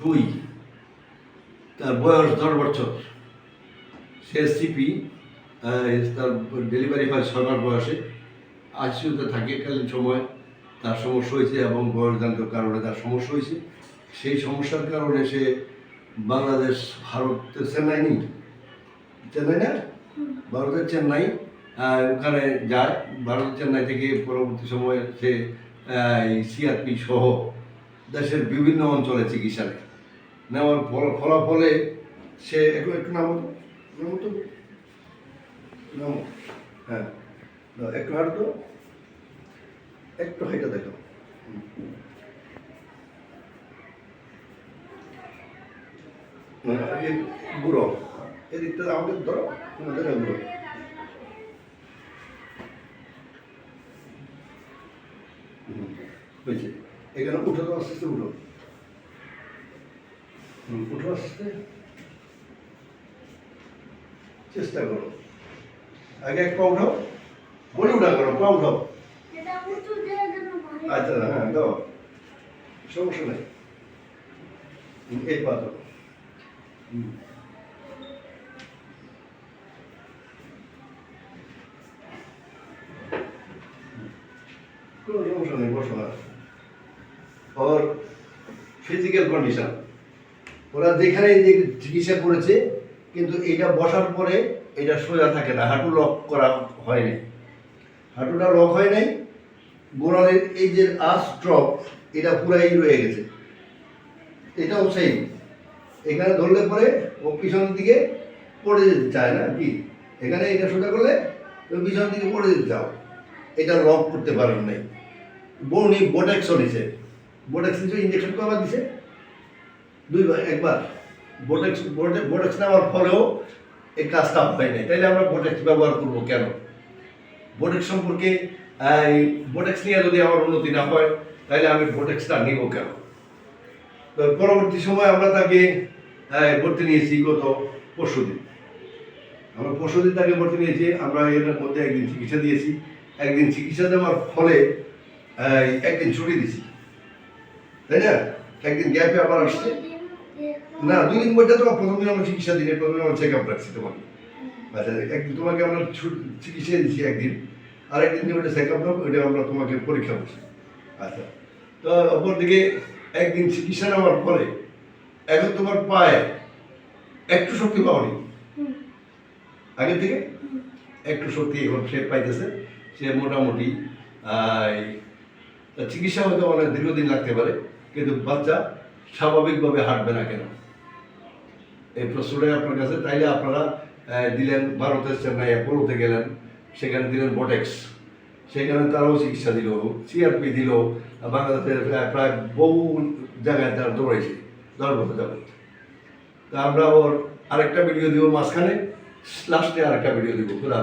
দুই, তার বয়স দশ বছর। সে সিপি তার ডেলিভারি হয় ছয় মাস বয়সে। আইসিউতে থাকে কালীন সময়, তার সমস্যা হয়েছে এবং বয়সজনিত কারণে তার সমস্যা হয়েছে। সেই সমস্যার কারণে সে বাংলাদেশ ভারতের চেন্নাই নেই চেন্নাই না? ভারতের চেন্নাই ওখানে যায়। ভারতের চেন্নাই থেকে পরবর্তী সময়ে সে সিআরপি সহ দেশের বিভিন্ন অঞ্চলে চিকিৎসা নেয়। নেওয়ার ফল- ফলাফলে সে একটু একটু নাম নাম তো। নাম। হ্যাঁ। একটু হাঁটো তো। একটু হাইটা দেখো। বুড়ো এদিকটা আমাকে ধরো। বুড়ো হয়েছে। এখানে উঠো তো, আস্তে আস্তে উঠো। উঠো চেষ্টা করো আগে এক পা উঠাও বলি উঠা করো পা উঠাও। আচ্ছা হ্যাঁ দাও সমস্যা নেই এই পা দাও। কোনো সমস্যা নেই বসো ওর ফিজিক্যাল কন্ডিশন ওরা যেখানে চিকিৎসা করেছে, কিন্তু এটা বসার পরে এটা সোজা থাকে না, হাঁটু লক করা হয়নি হাঁটুটা লক হয় নাই, গোড়ালের এই যে আস ড্রপ এটা পুরাই রয়ে গেছে। এটাও সেই এখানে ধরলে পরে ও পিছনের দিকে পড়ে যেতে চায় না কি? এখানে এটা সোজা করলে ও পিছনের দিকে পড়ে যেতে চাও এটা লক করতে পারেন নাই। বউনি বোটেক্সও নিছে। বোটেক্স নিছে ইঞ্জেকশন কবার দিছে। দুইবার একবার বোটেক্স বোটেক্স নেওয়ার ফলেও এই কাজটা হয় নাই। তাইলে আমরা বোটেক্স ব্যবহার করব কেন? বোটেক্স সম্পর্কে বোটেক্স নিয়ে যদি আমার উন্নতি না হয় তাহলে আমি বোটেক্সটা নিব কেন? তো পরবর্তী সময় আমরা তাকে ভর্তি নিয়েছি গত পরশু দিন। আমরা পরশু দিন তাকে ভর্তি নিয়েছি, আমরা এর মধ্যে একদিন চিকিৎসা দিয়েছি। একদিন চিকিৎসা দেওয়ার ফলে একদিন ছুটি দিছি। তাই না? একদিন গ্যাপে আবার আসছে। না দুই দিন মধ্যে তোমার প্রথম দিন আমরা চিকিৎসা দিই প্রথমে আমরা চেক আপ রাখছি তোমাকে। আচ্ছা একদিন তোমাকে আমরা চিকিৎসা দিচ্ছি একদিন আর একদিন ওটা চেক আপ ওটা আমরা তোমাকে পরীক্ষা করছি। আচ্ছা তো অপরদিকে একদিন চিকিৎসা নেওয়ার পরে এখন তোমার পায়ে একটু শক্তি পাওনি? আগে থেকে একটু শক্তি এখন সে পাইতেছে সে মোটামুটি চিকিৎসা হয়তো অনেক দীর্ঘদিন লাগতে পারে কিন্তু বাচ্চা স্বাভাবিকভাবে হাঁটবে না কেন? এই প্রশ্নটাই আপনার কাছে। তাইলে আপনারা দিলেন ভারতের চেন্নাই অ্যাপোলোতে গেলেন। সেখানে দিলেন বোটেক্স সেখানে তারাও চিকিৎসা দিল সিআরপি দিল বাংলাদেশের প্রায়- বহু জায়গায় তারা দৌড়াইছে দশ বছর যাবত তা আমরা ওর আরেকটা ভিডিও দিব মাঝখানে। লাস্টে আরেকটা ভিডিও দিব। খুদা